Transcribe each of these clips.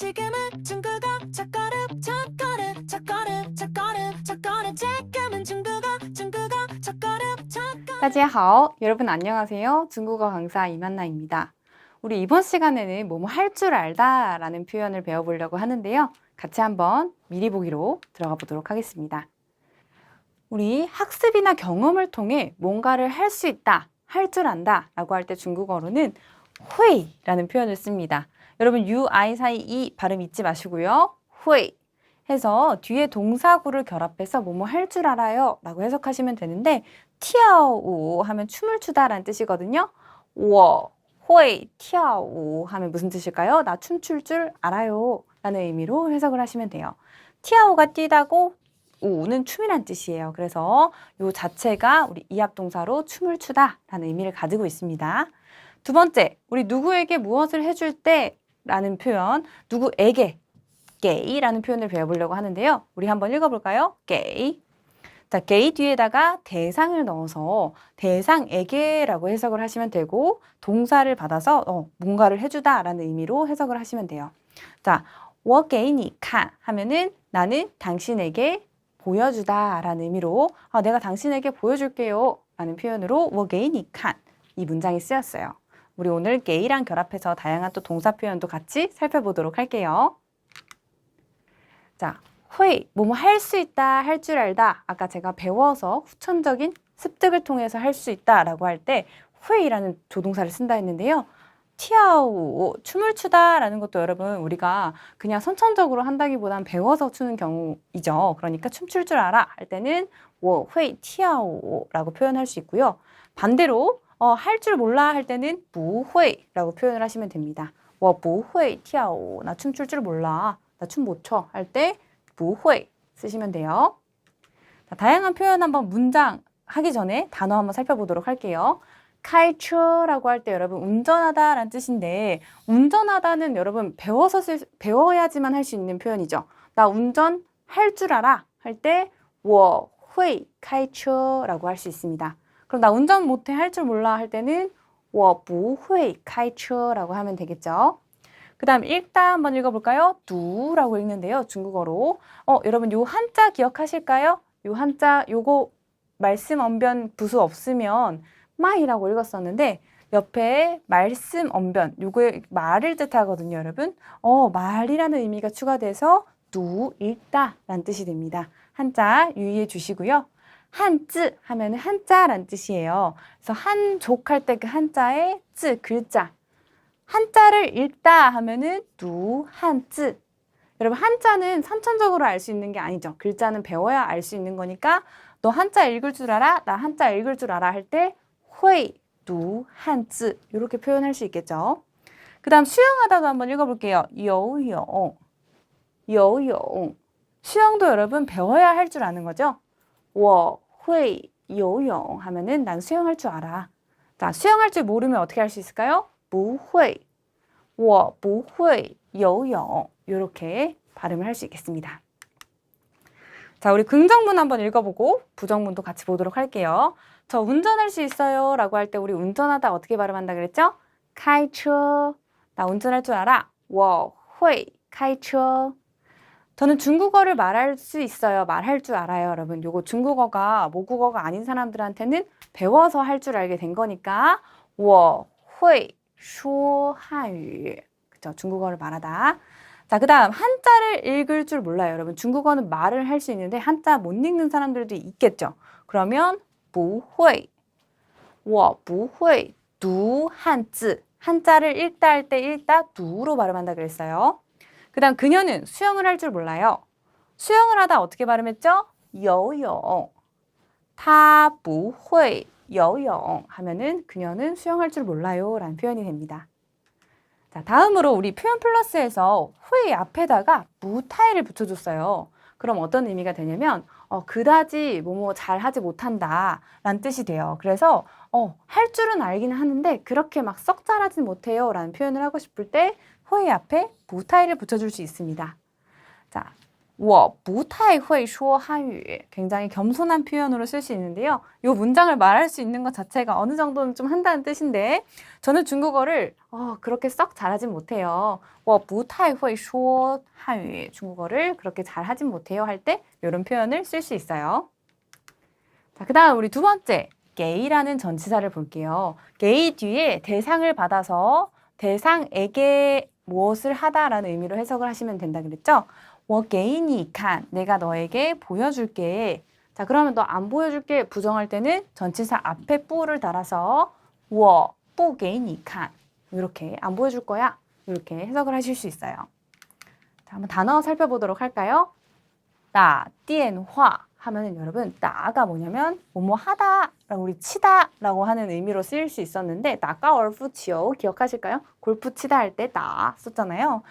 지금은 중국어 첫걸음 첫걸음 첫걸음 첫걸음 첫걸음 지금은 중국어 중국어 첫걸음 첫걸음 大家好, 여러분 안녕하세요. 중국어 강사 이만나입니다. 우리 이번 시간에는 뭐뭐 할 줄 알다 라는 표현을 배워보려고 하는데요. 같이 한번 미리 보기로 들어가 보도록 하겠습니다. 우리 학습이나 경험을 통해 뭔가를 할 수 있다, 할 줄 안다 라고 할 때 중국어로는 회 라는 표현을 씁니다. 여러분 U, I 사이 이 발음 잊지 마시고요. 후이 해서 뒤에 동사구를 결합해서 뭐뭐 할 줄 알아요 라고 해석하시면 되는데 티아오 하면 춤을 추다라는 뜻이거든요. 워, 호이, 티아오 하면 무슨 뜻일까요? 나 춤출 줄 알아요 라는 의미로 해석을 하시면 돼요. 티아오가 뛰다고 우는 춤이란 뜻이에요. 그래서 요 자체가 우리 이합 동사로 춤을 추다라는 의미를 가지고 있습니다. 두 번째, 우리 누구에게 무엇을 해줄 때 라는 표현, 누구에게 게이라는 표현을 배워보려고 하는데요. 우리 한번 읽어볼까요? 게이. 자, 게이 뒤에다가 대상을 넣어서 대상에게라고 해석을 하시면 되고 동사를 받아서 어, 뭔가를 해주다라는 의미로 해석을 하시면 돼요. 자, 我给你看 하면은 나는 당신에게 보여주다라는 의미로 아, 내가 당신에게 보여줄게요 라는 표현으로 我给你看 이 문장이 쓰였어요. 우리 오늘 게이랑 결합해서 다양한 또 동사 표현도 같이 살펴보도록 할게요. 자, 회의, 뭐뭐 할 수 있다, 할 줄 알다. 아까 제가 배워서 후천적인 습득을 통해서 할 수 있다라고 할 때 회이라는 조동사를 쓴다 했는데요. 티아오, 춤을 추다라는 것도 여러분 우리가 그냥 선천적으로 한다기보단 배워서 추는 경우이죠. 그러니까 춤출 줄 알아 할 때는 워, 회이 티아오라고 표현할 수 있고요. 반대로 어, 할 줄 몰라 할 때는 무회라고 표현을 하시면 됩니다. 와, 무회 티아오. 나 춤 출 줄 몰라. 나 춤 못 춰. 할 때 무회 쓰시면 돼요. 자, 다양한 표현 한번 문장 하기 전에 단어 한번 살펴보도록 할게요. 칼추라고 할 때 여러분 운전하다라는 뜻인데 운전하다는 여러분 배워서 쓸, 배워야지만 할 수 있는 표현이죠. 나 운전 할 줄 알아 할 때 워회칼추라고 할 수 있습니다. 그럼 나 운전 못해 할 줄 몰라 할 때는 我不会开车라고 하면 되겠죠. 그 다음 읽다 한번 읽어볼까요? 두라고 읽는데요. 중국어로. 어, 여러분 요 한자 기억하실까요? 요 한자 요거 말씀 언변 부수 없으면 마이라고 읽었었는데 옆에 말씀 언변 요거에 말을 뜻하거든요, 여러분. 어, 말이라는 의미가 추가돼서 두 읽다 라는 뜻이 됩니다. 한자 유의해 주시고요. 한쯔 하면 한자란 뜻이에요. 그래서 한족할 때 그 한자에 쯔 글자. 한자를 읽다 하면은 두 한쯔. 여러분 한자는 선천적으로 알 수 있는 게 아니죠. 글자는 배워야 알 수 있는 거니까 너 한자 읽을 줄 알아? 나 한자 읽을 줄 알아 할 때 회이 두 한쯔 이렇게 표현할 수 있겠죠. 그다음 수영하다도 한번 읽어볼게요. 요요 요요 수영도 여러분 배워야 할 줄 아는 거죠. 我会游泳 하면은 난 수영할 줄 알아. 자, 수영할 줄 모르면 어떻게 할 수 있을까요? 不会,我不会游泳 이렇게 발음을 할 수 있겠습니다. 자, 우리 긍정문 한번 읽어보고 부정문도 같이 보도록 할게요. 저 운전할 수 있어요 라고 할 때 우리 운전하다 어떻게 발음한다 그랬죠? 开车. 나 운전할 줄 알아. 我会开车. 저는 중국어를 말할 수 있어요. 말할 줄 알아요, 여러분. 요거 중국어가 모국어가 아닌 사람들한테는 배워서 할 줄 알게 된 거니까 我会说汉语. 그죠? 중국어를 말하다. 자, 그 다음 한자를 읽을 줄 몰라요, 여러분. 중국어는 말을 할 수 있는데 한자 못 읽는 사람들도 있겠죠. 그러면 不会,我不会读汉字. 한자를 읽다 할 때 읽다 두로 발음한다 그랬어요. 그 다음 그녀는 수영을 할 줄 몰라요. 수영을 하다 어떻게 발음했죠? 여영. 타不会 여영 하면은 그녀는 수영할 줄 몰라요 라는 표현이 됩니다. 자, 다음으로 우리 표현 플러스에서 후이 앞에다가 무타이를 붙여줬어요. 그럼 어떤 의미가 되냐면 어, 그다지 뭐뭐 잘하지 못한다 라는 뜻이 돼요. 그래서 어, 할 줄은 알긴 하는데 그렇게 막 썩 잘하진 못해요 라는 표현을 하고 싶을 때 호의 앞에 무타이를 붙여줄 수 있습니다. 자, 我不太会说汉语. 굉장히 겸손한 표현으로 쓸 수 있는데요. 이 문장을 말할 수 있는 것 자체가 어느 정도는 좀 한다는 뜻인데 저는 중국어를 어, 그렇게 썩 잘하진 못해요. 我不太会说汉语. 중국어를 그렇게 잘하진 못해요 할 때 이런 표현을 쓸 수 있어요. 자, 그다음 우리 두 번째 게이라는 전치사를 볼게요. 게이 뒤에 대상을 받아서 대상에게 무엇을 하다라는 의미로 해석을 하시면 된다 그랬죠? 我给你看 내가 너에게 보여줄게. 자, 그러면 너 안 보여줄게 부정할 때는 전치사 앞에 뿌를 달아서 我不给你看 이렇게 안 보여줄 거야. 이렇게 해석을 하실 수 있어요. 자, 한번 단어 살펴보도록 할까요? 나, 电话 하면은 여러분 나가 뭐냐면 뭐뭐 하다라고 우리 치다라고 하는 의미로 쓰일 수 있었는데 나가 얼프치요 기억하실까요? 골프 치다 할 때 나 썼잖아요.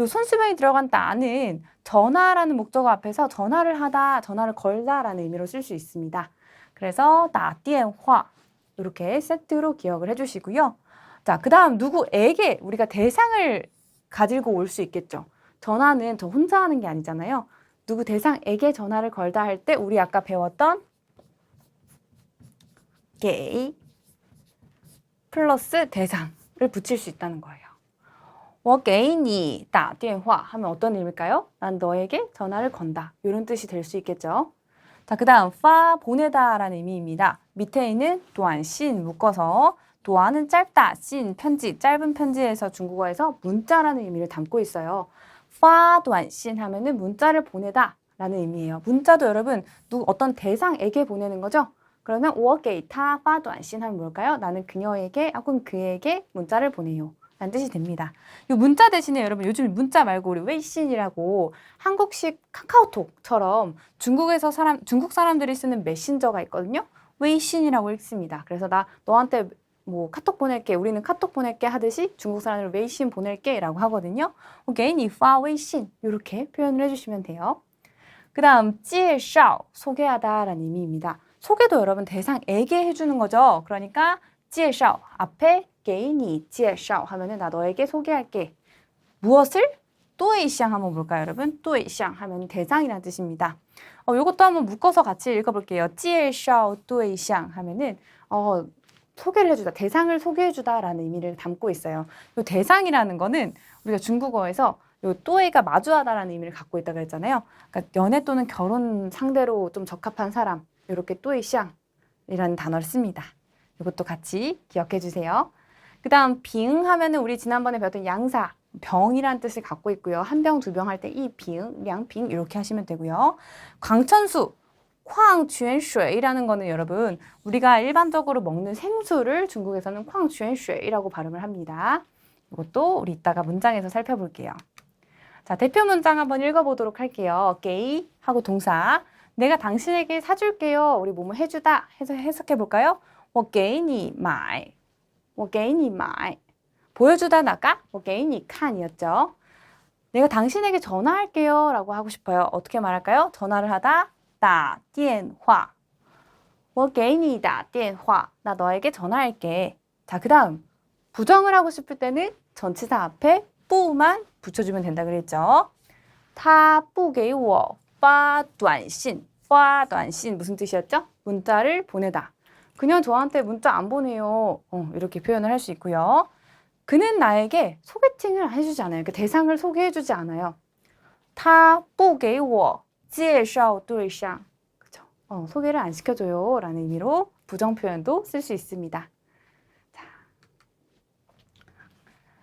요 손수명이 들어간 나는 전화라는 목적어 앞에서 전화를 하다, 전화를 걸다라는 의미로 쓸 수 있습니다. 그래서 나, 电话 이렇게 세트로 기억을 해주시고요. 자, 그 다음 누구에게 우리가 대상을 가지고 올 수 있겠죠. 전화는 저 혼자 하는 게 아니잖아요. 누구 대상에게 전화를 걸다 할 때 우리 아까 배웠던 게 플러스 대상을 붙일 수 있다는 거예요. 我给你打电话 하면 어떤 의미일까요? 난 너에게 전화를 건다. 이런 뜻이 될 수 있겠죠. 자, 그 다음 파 보내다라는 의미입니다. 밑에 있는 도안신 묶어서 도안은 짧다, 신 편지, 짧은 편지에서 중국어에서 문자라는 의미를 담고 있어요. 빠도안씬 하면은 문자를 보내다 라는 의미예요. 문자도 여러분 누 어떤 대상에게 보내는 거죠. 그러면 오어게이타 빠도안씬 하면 뭘까요? 나는 그녀에게 혹은 그에게 문자를 보내요. 라는 뜻이 됩니다. 이 문자 대신에 여러분 요즘 문자 말고 우리 웨이신이라고 한국식 카카오톡처럼 중국에서 사람 중국 사람들이 쓰는 메신저가 있거든요. 웨이신이라고 읽습니다. 그래서 나 너한테 뭐 카톡 보낼게 우리는 카톡 보낼게 하듯이 중국 사람으로 웨이신 보낼게라고 하거든요. 개인 이파 웨이신 이렇게 표현을 해주시면 돼요. 그다음 찌샤오 소개하다라는 의미입니다. 소개도 여러분 대상에게 해주는 거죠. 그러니까 찌샤오 앞에 개인이 찌샤오 하면은 나 너에게 소개할게 무엇을 또이샹 한번 볼까요, 여러분? 또이샹 하면 대상이라는 뜻입니다. 어, 요것도 한번 묶어서 같이 읽어볼게요. 찌엘샤오 또이샹 하면은 어, 소개를 해주다, 대상을 소개해주다라는 의미를 담고 있어요. 이 대상이라는 거는 우리가 중국어에서 요 또이가 마주하다라는 의미를 갖고 있다 그랬잖아요. 그러니까 연애 또는 결혼 상대로 좀 적합한 사람 이렇게 또이샹이라는 단어를 씁니다. 이것도 같이 기억해 주세요. 그 다음 빙 하면은 우리 지난번에 배웠던 양사 병이라는 뜻을 갖고 있고요. 한 병, 두 병 할 때이 빙, 량빙 이렇게 하시면 되고요. 광천수 쾅泉水이라는 거는 여러분 우리가 일반적으로 먹는 생수를 중국에서는 쾅泉水이라고 발음을 합니다. 이것도 우리 이따가 문장에서 살펴볼게요. 자, 대표 문장 한번 읽어보도록 할게요. 게이 하고 동사. 내가 당신에게 사줄게요. 우리 뭐뭐 해주다 해서 해석해 볼까요? 我给你买.我给你买. 보여주다 나가 我给你看 이었죠. 내가 당신에게 전화할게요. 라고 하고 싶어요. 어떻게 말할까요? 전화를 하다 打电话.我给你打电话. 나 너에게 전화할게. 자, 그 다음. 부정을 하고 싶을 때는 전치사 앞에 뿌만 붙여주면 된다 그랬죠. 他不给我发短信.发短信 무슨 뜻이었죠? 문자를 보내다. 그냥 저한테 문자 안 보내요. 어, 이렇게 표현을 할 수 있고요. 그는 나에게 소개팅을 해주지 않아요. 그 대상을 소개해주지 않아요. 他不给我 지에샤오 또이샹 그죠? 어, 소개를 안 시켜줘요 라는 의미로 부정 표현도 쓸 수 있습니다. 자,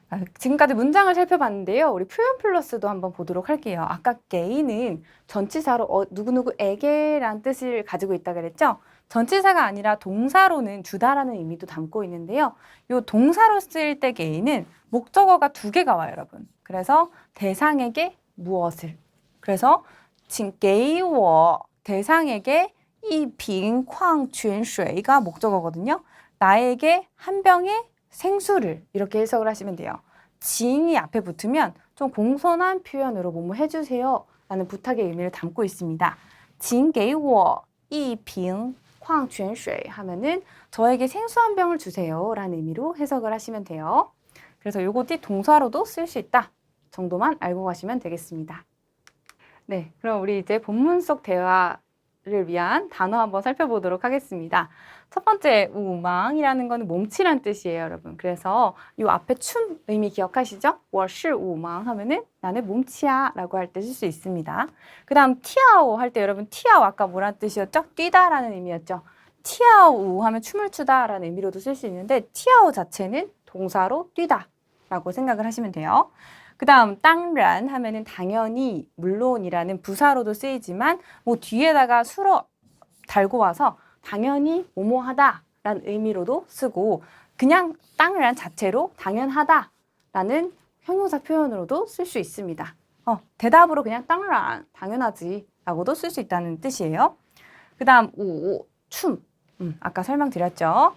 아, 지금까지 문장을 살펴봤는데요. 우리 표현 플러스도 한번 보도록 할게요. 아까 개인은 전치사로 어, 누구누구에게란 뜻을 가지고 있다 그랬죠? 전치사가 아니라 동사로는 주다라는 의미도 담고 있는데요. 이 동사로 쓸때 개인은 목적어가 두 개가 와요, 여러분. 그래서 대상에게 무엇을. 그래서 请给我 대상에게 이 빙矿泉水가 목적어거든요. 나에게 한 병의 생수를 이렇게 해석을 하시면 돼요. 징이 앞에 붙으면 좀 공손한 표현으로 뭐뭐 해주세요 라는 부탁의 의미를 담고 있습니다. 请给我一瓶矿泉水 하면은 저에게 생수 한 병을 주세요 라는 의미로 해석을 하시면 돼요. 그래서 요것이 동사로도 쓸 수 있다 정도만 알고 가시면 되겠습니다. 네, 그럼 우리 이제 본문 속 대화를 위한 단어 한번 살펴보도록 하겠습니다. 첫 번째 우망이라는 거는 몸치란 뜻이에요, 여러분. 그래서 이 앞에 춤 의미 기억하시죠? 我是 우망 하면은 나는 몸치야라고 할 때 쓸 수 있습니다. 그다음 티아오 할 때 여러분 티아오 아까 뭐란 뜻이었죠? 뛰다라는 의미였죠. 티아오 하면 춤을 추다라는 의미로도 쓸 수 있는데 티아오 자체는 동사로 뛰다라고 생각을 하시면 돼요. 그 다음 땅란 하면은 당연히 물론이라는 부사로도 쓰이지만 뭐 뒤에다가 수로 달고 와서 당연히 뭐뭐하다라는 의미로도 쓰고 그냥 땅란 자체로 당연하다라는 형용사 표현으로도 쓸 수 있습니다. 어, 대답으로 그냥 땅란 당연하지라고도 쓸 수 있다는 뜻이에요. 그 다음 우 춤. 음, 아까 설명드렸죠.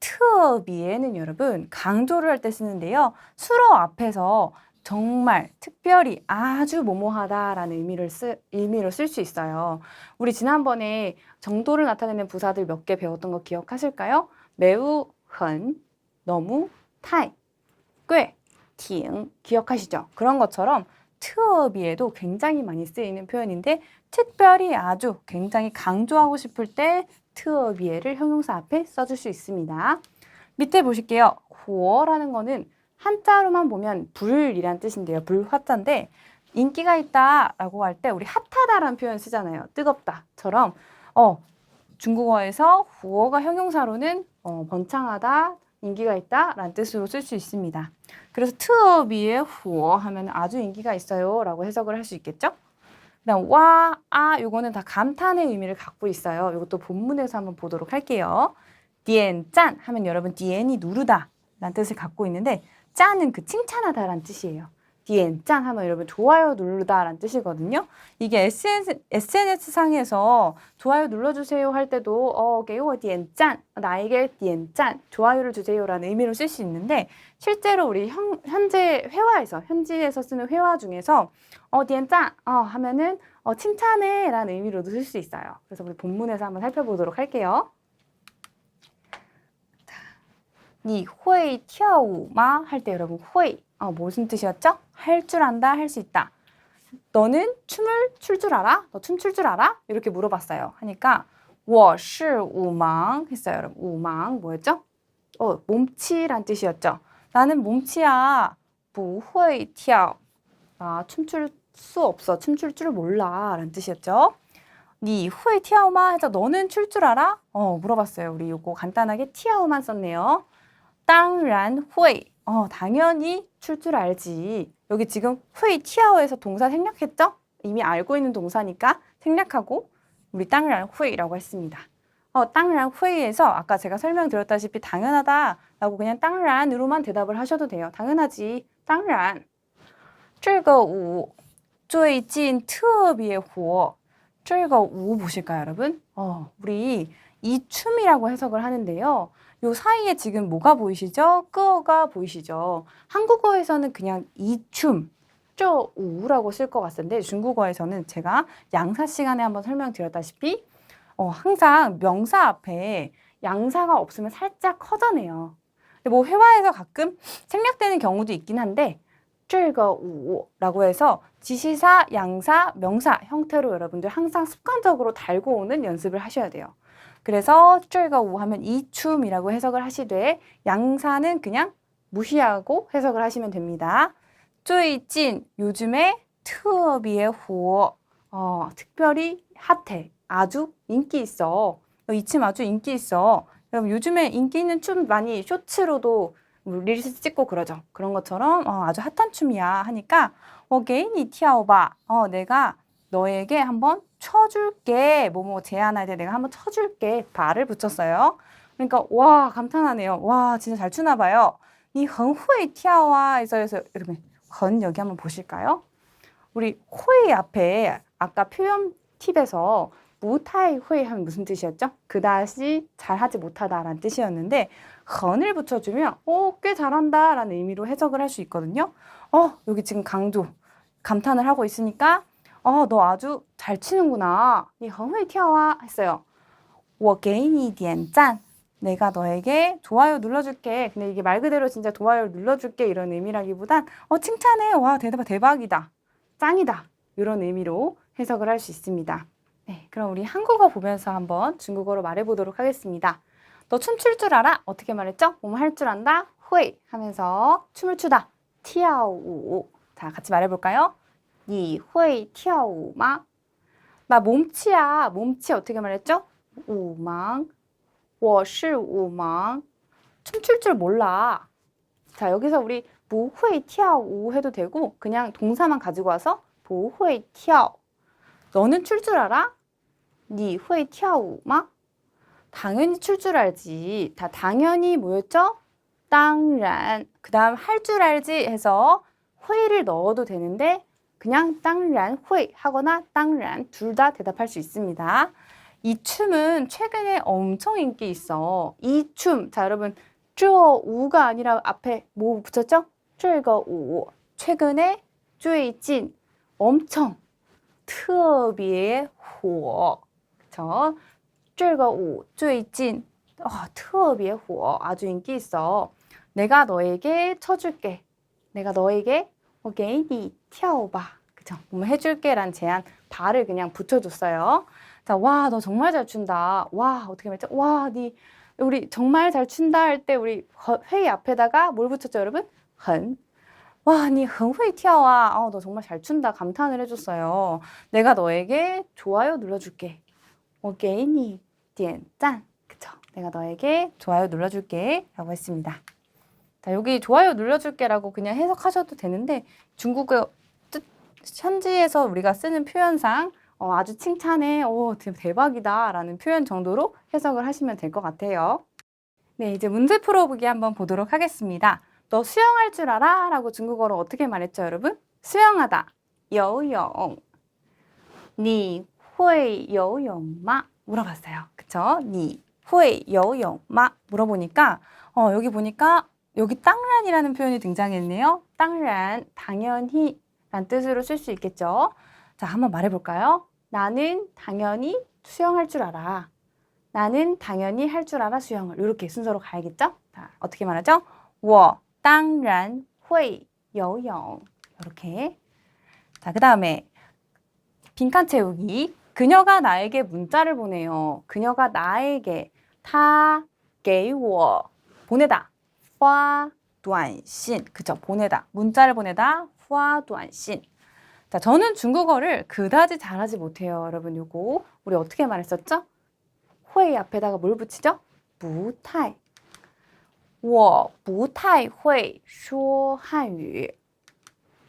트어비에는 여러분 강조를 할 때 쓰는데요. 수로 앞에서 정말 특별히 아주 모모하다라는 의미를 쓰, 의미로 쓸 수 있어요. 우리 지난번에 정도를 나타내는 부사들 몇 개 배웠던 거 기억하실까요? 매우, 흔, 너무, 타이, 꽤, 팅 기억하시죠? 그런 것처럼 트어비에도 굉장히 많이 쓰이는 표현인데 특별히 아주 굉장히 강조하고 싶을 때 트어비에를 형용사 앞에 써줄 수 있습니다. 밑에 보실게요. 호어라는 거는 한자로만 보면 불이란 뜻인데요. 불화자인데 인기가 있다라고 할 때 우리 핫하다라는 표현 쓰잖아요. 뜨겁다처럼 어 중국어에서 후어가 형용사로는 어, 번창하다, 인기가 있다라는 뜻으로 쓸 수 있습니다. 그래서 트어비의 후어 하면 아주 인기가 있어요라고 해석을 할 수 있겠죠? 그다음 와, 아 요거는 다 감탄의 의미를 갖고 있어요. 이것도 본문에서 한번 보도록 할게요. 디엔 짠 하면 여러분 디엔이 누르다 라는 뜻을 갖고 있는데 짠은 그 칭찬하다라는 뜻이에요. 디엔 짠 하면 여러분 좋아요 누르다라는 뜻이거든요. 이게 SNS, SNS 상에서 좋아요 눌러주세요 할 때도 어, 게요 디엔 짠 나에게 디엔 짠 좋아요를 주세요라는 의미로 쓸 수 있는데 실제로 우리 현, 현재 회화에서 현지에서 쓰는 회화 중에서 어 디엔 짠 어, 하면은 어, 칭찬해라는 의미로도 쓸 수 있어요. 그래서 우리 본문에서 한번 살펴보도록 할게요. 你会跳舞吗? 할 때 여러분 会 어, 무슨 뜻이었죠? 할 줄 안다, 할 수 있다. 너는 춤을 출 줄 알아? 너 춤 출 줄 알아? 이렇게 물어봤어요. 하니까 我是舞盲 했어요, 여러분. 舞盲 뭐였죠? 어, 몸치란 뜻이었죠. 나는 몸치야. 不会跳. 아, 춤출 수 없어. 춤출 줄 몰라. 라는 뜻이었죠. 你会跳吗? 해서 너는 출 줄 알아? 어, 물어봤어요. 우리 요거 간단하게 티아오만 썼네요. 当然会. 어, 당연히 출 줄 알지. 여기 지금 회 티아오에서 동사 생략했죠? 이미 알고 있는 동사니까 생략하고 우리 当然会라고 했습니다. 어, 当然会에서 아까 제가 설명드렸다시피 당연하다라고 그냥 当然으로만 대답을 하셔도 돼요. 당연하지. 当然.这个舞最近特别火.这个舞 보실까요, 여러분? 어, 우리 이 춤이라고 해석을 하는데요. 요 사이에 지금 뭐가 보이시죠? 끄어가 보이시죠? 한국어에서는 그냥 이 춤, 쪼 우라고 쓸 것 같은데 중국어에서는 제가 양사 시간에 한번 설명드렸다시피 어, 항상 명사 앞에 양사가 없으면 살짝 커져내요. 뭐 회화에서 가끔 생략되는 경우도 있긴 한데 这个 우라고 해서 지시사, 양사, 명사 형태로 여러분들 항상 습관적으로 달고 오는 연습을 하셔야 돼요. 그래서 추출과 우하면 이춤이라고 해석을 하시되 양사는 그냥 무시하고 해석을 하시면 됩니다. 쪼이찐 요즘에 트어비의 호어. 어, 특별히 핫해. 아주 인기 있어. 이 춤 아주 인기 있어. 그럼 요즘에 인기 있는 춤 많이 쇼츠로도 뭐 릴스 찍고 그러죠. 그런 것처럼 어, 아주 핫한 춤이야 하니까 어, 개인이 티아오바. 어, 내가 너에게 한번 쳐줄게 뭐뭐 제안할 때 내가 한번 쳐줄게 발을 붙였어요 그러니까 와 감탄하네요 와 진짜 잘 추나 봐요 니很会 티아와 해서 해서 이러면 很 여기 한번 보실까요? 우리 호의 앞에 아까 표현 팁에서 무타이 호의 하면 무슨 뜻이었죠? 그다지 잘하지 못하다라는 뜻이었는데 헌을 붙여주면 어, 꽤 잘한다라는 의미로 해석을 할 수 있거든요. 어, 여기 지금 강조 감탄을 하고 있으니까 어, 너 아주 잘 치는구나. 니 헌회 티아와 했어요. 我给你点赞. 내가 너에게 좋아요 눌러줄게. 근데 이게 말 그대로 진짜 좋아요 눌러줄게 이런 의미라기보단 어 칭찬해. 와 대박 대박이다. 짱이다. 이런 의미로 해석을 할 수 있습니다. 네, 그럼 우리 한국어 보면서 한번 중국어로 말해보도록 하겠습니다. 너 춤출 줄 알아? 어떻게 말했죠? 뭐뭐 할 줄 안다? 회 하면서 춤을 추다. 跳舞. 자, 같이 말해볼까요? 니, 회, 튀어오, 나 몸치야. 몸치 어떻게 말했죠? 우망. 我是 우망. 춤출 줄 몰라. 자, 여기서 우리 부회, 튀어오 해도 되고 그냥 동사만 가지고 와서 부회, 튀어. 너는 출 줄 알아? 니회, 튀어오, 당연히 출 줄 알지. 다 당연히 뭐였죠? 땅란. 그 다음 할 줄 알지 해서 회를 넣어도 되는데 그냥 땅란 후이 하거나 땅란 둘 다 대답할 수 있습니다. 이 춤은 최근에 엄청 인기 있어. 이 춤. 자, 여러분. 쭈우가 아니라 앞에 뭐 붙였죠? 쭈이거우. 최근에 쭈이진 엄청 특비의 호. 그쵸? 쭈이거우. 쭈이진 어, 특비의 호. 아주 인기 있어. 내가 너에게 쳐줄게. 내가 너에게 我给你跳吧. 그쵸? 뭐 해줄게란 제안 발을 그냥 붙여줬어요. 자, 와, 너 정말 잘 춘다. 와, 어떻게 말했죠? 와, 니 우리 정말 잘 춘다 할 때 우리 허- 회의 앞에다가 뭘 붙였죠, 여러분? 很. 와, 니 很会跳啊. 어, 너 정말 잘 춘다. 감탄을 해줬어요. 내가 너에게 좋아요 눌러줄게. 我给你点赞. 그쵸? 내가 너에게 좋아요 눌러줄게. 라고 했습니다. 자, 여기 좋아요 눌러줄게라고 그냥 해석하셔도 되는데 중국어 뜻, 현지에서 우리가 쓰는 표현상 어, 아주 칭찬해, 오, 대- 대박이다 라는 표현 정도로 해석을 하시면 될 것 같아요. 네, 이제 문제 풀어보기 한번 보도록 하겠습니다. 너 수영할 줄 알아? 라고 중국어로 어떻게 말했죠, 여러분? 수영하다. 游泳. 你会游泳吗? 물어봤어요. 그쵸? 你会游泳吗? 물어보니까 어, 여기 보니까 여기 땅란이라는 표현이 등장했네요. 땅란, 당연히 란 뜻으로 쓸 수 있겠죠. 자, 한번 말해볼까요? 나는 당연히 수영할 줄 알아. 나는 당연히 할 줄 알아 수영을. 이렇게 순서로 가야겠죠? 자, 어떻게 말하죠? 我当然会游泳. 이렇게. 자, 그 다음에 빈칸 채우기. 그녀가 나에게 문자를 보내요. 그녀가 나에게 他给我 보내다. 花短信. 그죠? 보내다. 문자를 보내다. 花短信. 자, 저는 중국어를 그다지 잘하지 못해요. 여러분, 요거. 우리 어떻게 말했었죠? 회 앞에다가 뭘 붙이죠? 不太.我不太会说汉语.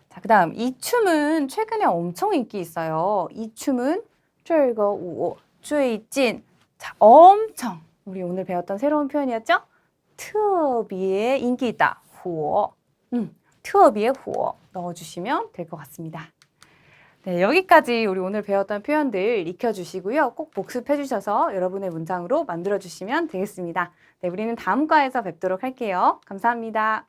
자, 그 다음, 이 춤은 최근에 엄청 인기 있어요. 이 춤은 这个舞最近 자, 엄청 우리 오늘 배웠던 새로운 표현이었죠? 特别 인기 있다. 火. 음, 特别火 넣어주시면 될 것 같습니다. 네, 여기까지 우리 오늘 배웠던 표현들 익혀주시고요. 꼭 복습해주셔서 여러분의 문장으로 만들어주시면 되겠습니다. 네, 우리는 다음 과에서 뵙도록 할게요. 감사합니다.